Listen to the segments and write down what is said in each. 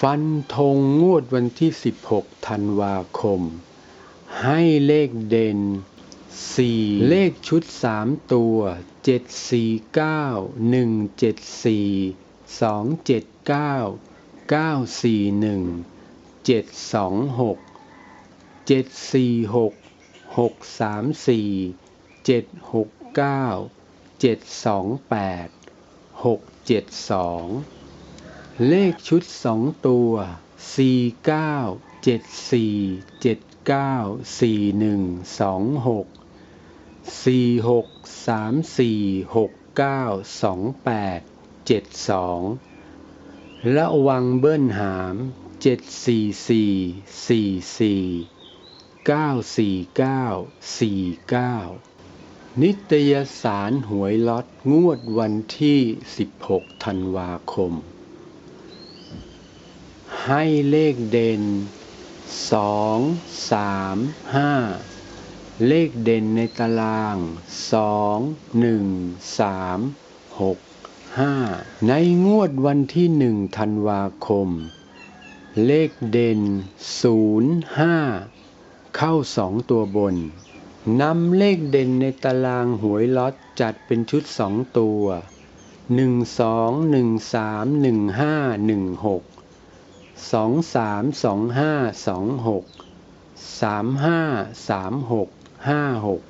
ฟันธงงวดวันที่ 16 ธันวาคม ให้เลขเด่น 4 เลขชุด 3 ตัว 749 174 279 941 726 746 634 769 728 672 เลขชุดสองตัวสี่เก้าเจ็ดสี่เจ็ดเก้าสี่หนึ่งสองหกสี่หกสามสี่หกเก้าสองแปดเจ็ดสองระวังเบิ้ลหามเจ็ดสี่สี่สี่สี่เก้าสี่เก้าสี่เก้านิตยสารหวยล็อตงวดวันที่16ธันวาคม ให้เลขเด่นสองสามห้าเลขเด่นในตารางสองหนึ่งสามหกห้าในงวดวันที่หนึ่งธันวาคม เลขเด่นศูนย์ห้าเข้าสองตัวบนนำเลขเด่นในตารางหวยล็อตจัดเป็นชุดสองตัวหนึ่งสองหนึ่งสามหนึ่งห้าหนึ่งหก สองสามสองห้าสองหกสามห้าสามหกห้าหก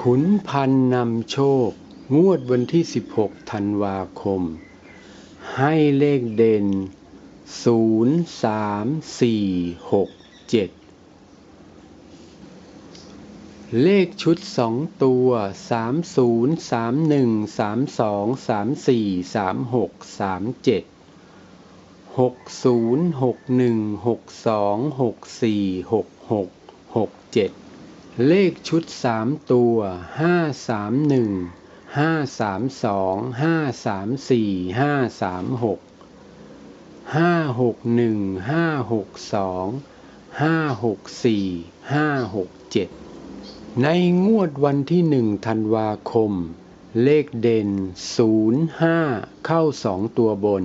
ขุนพันนำโชค งวดวันที่ 16 ธันวาคม ให้เลขเด่น 0 3 4 6 7 เลขชุด 2 ตัว 30 31 32 34 36 37 หกศูนย์หกหนึ่งหกสองหกสี่หกหกหกเจ็ดเลขชุดสามตัวห้าสามหนึ่งห้าสามสองห้าสามสี่ห้าสามหกห้าหกหนึ่งห้าหกสองห้าหกสี่ห้าหกเจ็ดในงวดวันที่หนึ่งธันวาคม เลขเด่น 05 เข้าสองตัวบน